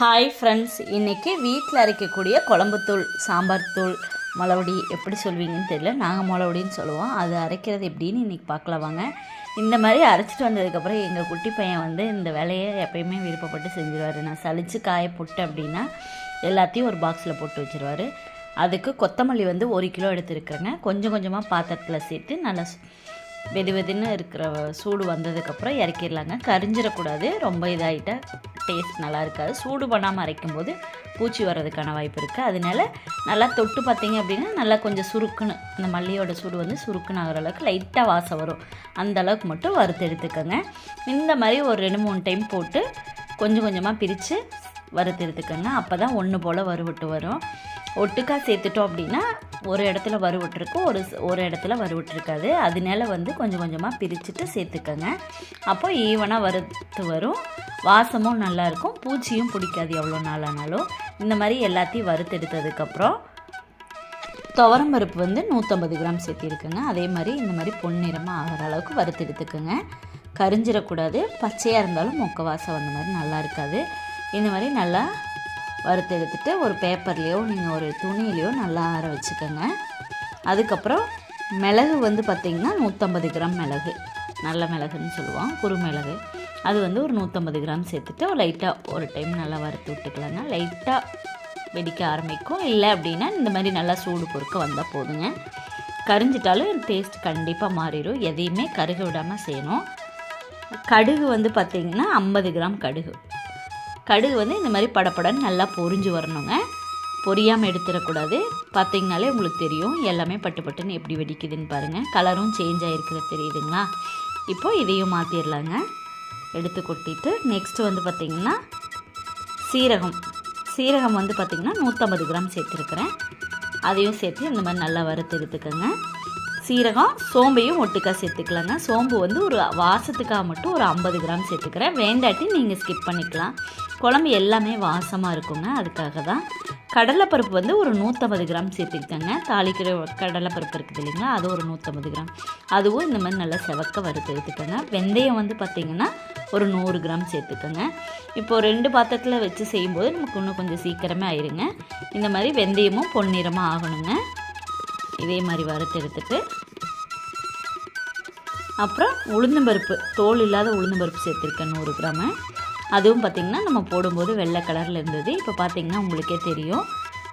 Hi friends இன்றைக்கி வீட்டில் அரைக்கக்கூடிய குழம்புத்தூள் சாம்பார் தூள் மிளவடி எப்படி சொல்வீங்கன்னு தெரியல. நாங்கள் மிளவடின்னு சொல்லுவோம். அது அரைக்கிறது எப்படின்னு இன்றைக்கி பார்க்கலாம் வாங்க. இந்த மாதிரி அரைச்சிட்டு வந்ததுக்கப்புறம் எங்கள் குட்டி பையன் வந்து இந்த வேலையை எப்பயுமே விருப்பப்பட்டு செஞ்சிருவார். நான் சளிச்சு காய போட்டேன் அப்படின்னா எல்லாத்தையும் ஒரு பாக்ஸில் போட்டு வச்சுருவார். அதுக்கு கொத்தமல்லி வந்து ஒரு கிலோ எடுத்துருக்குறேங்க கொஞ்சம் கொஞ்சமாக பாத்திரத்தில் சேர்த்து நல்லா வெது வெதுன்னு இருக்கிற சூடு வந்ததுக்கப்புறம் இறக்கிடலாங்க. கரிஞ்சிடக்கூடாது. ரொம்ப இதாகிட்ட டேஸ்ட் நல்லா இருக்காது. சூடு பண்ணாமல் அரைக்கும் போது பூச்சி வர்றதுக்கான வாய்ப்பு இருக்குது அதனால நல்லா தொட்டு பார்த்தீங்க அப்படின்னா நல்லா கொஞ்சம் சுருக்குன்னு அந்த மல்லியோட சூடு வந்து சுருக்குன்னு ஆகிற அளவுக்கு லைட்டாக வாசம் வரும். அந்த அளவுக்கு மட்டும் வறுத்து எடுத்துக்கோங்க. இந்த மாதிரி ஒரு ரெண்டு மூணு டைம் போட்டு கொஞ்சம் கொஞ்சமாக பிரித்து வறுத்து எடுத்துக்கோங்க. அப்போ தான் ஒன்று போல் வறுவிட்டு வரும். ஒட்டுக்கா சேர்த்துட்டோம் அப்படின்னா ஒரு இடத்துல வறுவிட்டுருக்கும் ஒரு ஒரு இடத்துல வறுவிட்டுருக்காது அதனால வந்து கொஞ்சம் கொஞ்சமாக பிரிச்சுட்டு சேர்த்துக்கோங்க. அப்போ ஈவனாக வறுத்து வரும். வாசமும் நல்லாயிருக்கும் பூச்சியும் பிடிக்காது எவ்வளோ நாள் ஆனாலும் இந்த மாதிரி எல்லாத்தையும் வறுத்து எடுத்ததுக்கப்புறம் துவரம் பருப்பு வந்து நூற்றம்பது கிராம் சேர்த்திருக்குங்க. அதே மாதிரி இந்த மாதிரி பொன்னிறமாக ஆகிற அளவுக்கு வறுத்து எடுத்துக்கோங்க. கரிஞ்சிடக்கூடாது. பச்சையாக இருந்தாலும் மொக்க வாசம் வந்த மாதிரி நல்லா இருக்காது. இந்த மாதிரி நல்லா வறுத்து எடுத்துட்டு ஒரு பேப்பர்லேயோ நீங்கள் ஒரு துணியிலையோ நல்லா ஆற வச்சுக்கோங்க. அதுக்கப்புறம் மிளகு வந்து பார்த்திங்கன்னா நூற்றம்பது கிராம் மிளகு. நல்ல மிளகுன்னு சொல்லுவோம் குறுமிளகு. அது வந்து ஒரு நூற்றம்பது கிராம் சேர்த்துட்டு லைட்டாக ஒரு டைம் நல்லா வறுத்து விட்டுக்கலாங்க. லைட்டாக வெடிக்க ஆரம்பிக்கும். இல்லை அப்படின்னா இந்த மாதிரி நல்லா சூடு பொறுக்க வந்தால் போதுங்க. கரிஞ்சிட்டாலும் டேஸ்ட் கண்டிப்பாக மாறிடும் எதையுமே கருக விடாமல் செய்யணும். கடுகு வந்து பார்த்திங்கன்னா ஐம்பது கிராம் கடுகு. கடுகு வந்து இந்த மாதிரி படப்படன்னு நல்லா பொறிஞ்சு வரணுங்க. பொரியாமல் எடுத்துடக்கூடாது. பார்த்தீங்கனாலே உங்களுக்கு தெரியும் எல்லாமே பட்டு பட்டுன்னு எப்படி வெடிக்குதுன்னு பாருங்கள் கலரும் சேஞ்ச் ஆகிருக்கிறது தெரியுதுங்களா? இப்போது இதையும் மாற்றிடலாங்க எடுத்து கொட்டிட்டு நெக்ஸ்ட்டு வந்து பார்த்திங்கன்னா சீரகம். சீரகம் வந்து பார்த்திங்கன்னா நூற்றம்பது கிராம் சேர்த்துருக்குறேன். அதையும் சேர்த்து இந்த மாதிரி நல்லா வறுத்து எடுத்துக்கோங்க. சீரகம் சோம்பையும் ஒட்டுக்கா சேர்த்துக்கலாங்க. சோம்பு வந்து ஒரு வாசத்துக்காக மட்டும் ஒரு ஐம்பது கிராம் சேர்த்துக்கிறேன். வேண்டாட்டி நீங்கள் ஸ்கிப் பண்ணிக்கலாம். குழம்பு எல்லாமே வாசமாக இருக்குங்க அதுக்காக தான் கடலைப்பருப்பு வந்து ஒரு நூற்றம்பது கிராம் சேர்த்துக்கிட்டேங்க. தாளிக்கிற கடலைப்பருப்பு இருக்குது இல்லைங்களா அது ஒரு நூற்றம்பது கிராம். அதுவும் இந்த மாதிரி நல்லா செவக்க வறுத்து எடுத்துக்கோங்க. வெந்தயம் வந்து பார்த்திங்கன்னா ஒரு நூறு கிராம் சேர்த்துக்கோங்க. இப்போ ரெண்டு பாத்திரத்தில் வச்சு செய்யும்போது நமக்கு இன்னும் கொஞ்சம் சீக்கிரமே ஆயிருங்க. இந்த மாதிரி வெந்தயமும் பொன்னிறமாக ஆகணுங்க. இதே மாதிரி வறுத்து எடுத்துட்டு அப்புறம் உளுந்தம்பருப்பு தோல் இல்லாத உளுந்தம்பருப்பு சேர்த்துருக்கேன் நூறு கிராமு. அதுவும் பார்த்திங்கன்னா நம்ம போடும்போது வெள்ளை கலரில் இருந்தது. இப்போ பார்த்திங்கன்னா உங்களுக்கே தெரியும்.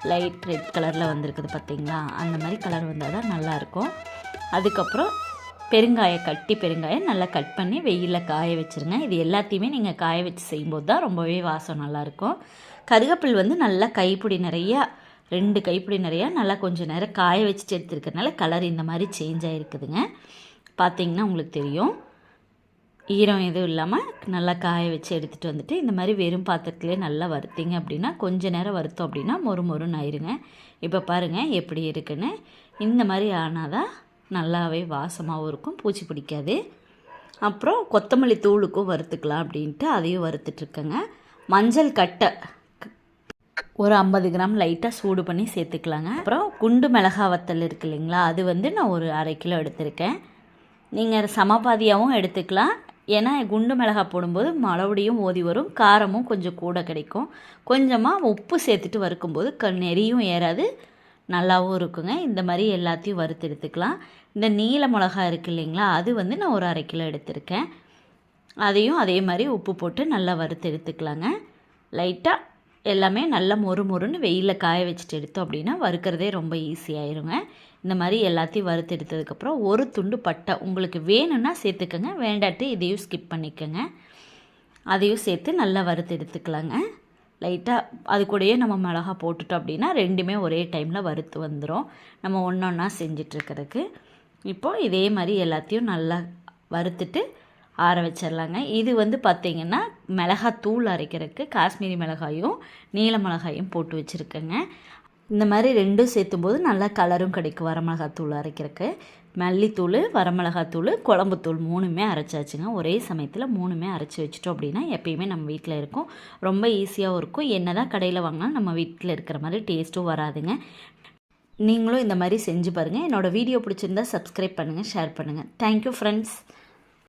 லைட் ரெட் கலரில் வந்திருக்குது பார்த்திங்களா அந்த மாதிரி கலர் வந்தால் தான் நல்லாயிருக்கும் அதுக்கப்புறம் பெருங்காயம் கட்டி பெருங்காயம் நல்லா கட் பண்ணி வெயிலில் காய வச்சுருங்க. இது எல்லாத்தையுமே நீங்கள் காய வச்சு செய்யும்போது தான் ரொம்பவே வாசம் நல்லாயிருக்கும் கருகப்பில் வந்து நல்லா கைப்பிடி நிறையா ரெண்டு கைப்பிடி நிறையா நல்லா கொஞ்சம் நேரம் காய வச்சுட்டு எடுத்துருக்கறனால கலர் இந்த மாதிரி சேஞ்ச் ஆகிருக்குதுங்க பார்த்தீங்கன்னா உங்களுக்கு தெரியும். ஈரம் எதுவும் இல்லாமல் நல்லா காய வச்சு எடுத்துகிட்டு வந்துட்டு இந்த மாதிரி வெறும் பாத்திரத்துலேயே நல்லா வறுத்திங்க அப்படின்னா கொஞ்ச நேரம் வறுத்தோம் அப்படின்னா மொறு மொறுன்னு ஆயிருங்க. இப்போ பாருங்கள் எப்படி இருக்குன்னு. இந்த மாதிரி ஆனால் தான் நல்லாவே வாசமாகவும் இருக்கும் பூச்சி பிடிக்காது. அப்புறம் கொத்தமல்லி தூளுக்கும் வறுத்துக்கலாம் அப்படின்ட்டு அதையும் வறுத்துட்ருக்கேங்க மஞ்சள் கட்டை. ஒரு ஐம்பது கிராம் லைட்டாக சூடு பண்ணி சேர்த்துக்கலாங்க. அப்புறம் குண்டு மிளகா வத்தல் இருக்கு இல்லைங்களா? அது வந்து நான் ஒரு அரை கிலோ எடுத்திருக்கேன். நீங்கள் சமபாதியாகவும் எடுத்துக்கலாம். ஏன்னா குண்டு மிளகா போடும்போது மறுபடியும் ஓதி வரும். காரமும் கொஞ்சம் கூட கிடைக்கும். கொஞ்சமாக உப்பு சேர்த்துட்டு வறுக்கும்போது க நெறியும் ஏறாது. நல்லாவும் இருக்குங்க. இந்த மாதிரி எல்லாத்தையும் வறுத்து எடுத்துக்கலாம். இந்த நீல மிளகா இருக்குது இல்லைங்களா? அது வந்து நான் ஒரு அரை கிலோ எடுத்திருக்கேன். அதையும் அதே மாதிரி உப்பு போட்டு நல்லா வறுத்து எடுத்துக்கலாங்க. லைட்டாக எல்லாமே நல்லா மொறு மொறுன்னு வெயிலில் காய வச்சுட்டு எடுத்தோம் அப்படின்னா வறுக்கிறதே ரொம்ப ஈஸியாயிருங்க இந்த மாதிரி எல்லாத்தையும் வறுத்து எடுத்ததுக்கப்புறம் ஒரு துண்டு பட்டை உங்களுக்கு வேணும்னா சேர்த்துக்கோங்க வேண்டாட்டி இதையும் ஸ்கிப் பண்ணிக்கோங்க. அதையும் சேர்த்து நல்லா வறுத்து எடுத்துக்கலாங்க. லைட்டாக அது கூடயே நம்ம மிளகா போட்டுட்டோம் அப்படின்னா ரெண்டுமே ஒரே டைமில் வறுத்து வந்துடும் நம்ம ஒன்று ஒன்றா செஞ்சிட்ருக்கிறதுக்கு இப்போது இதே மாதிரி எல்லாத்தையும் நல்லா வறுத்துட்டு ஆற வச்சிடலாங்க இது வந்து பார்த்திங்கன்னா மிளகாத்தூள் அரைக்கிறதுக்கு காஷ்மீரி மிளகாயும் நீல மிளகாயும் போட்டு வச்சுருக்கேங்க. இந்த மாதிரி ரெண்டும் சேர்த்தும் போது நல்லா கலரும் கிடைக்கும் வரமிளகாத்தூள் அரைக்கிறதுக்கு. மல்லித்தூள் வரமிளகாத்தூள் குழம்புத்தூள் மூணுமே அரைச்சாச்சுங்க. ஒரே சமயத்தில் மூணுமே அரைச்சி வச்சிட்டோம் அப்படின்னா எப்பயுமே நம்ம வீட்டில் இருக்கும். ரொம்ப ஈஸியாகவும் இருக்கும். என்ன தான் கடையில் வாங்கினாலும் நம்ம வீட்டில் இருக்கிற மாதிரி டேஸ்ட்டும் வராதுங்க. நீங்களும் இந்த மாதிரி செஞ்சு பாருங்கள் என்னோடய வீடியோ பிடிச்சிருந்தா சப்ஸ்கிரைப் பண்ணுங்கள் ஷேர் பண்ணுங்கள் தேங்க்யூ ஃப்ரெண்ட்ஸ்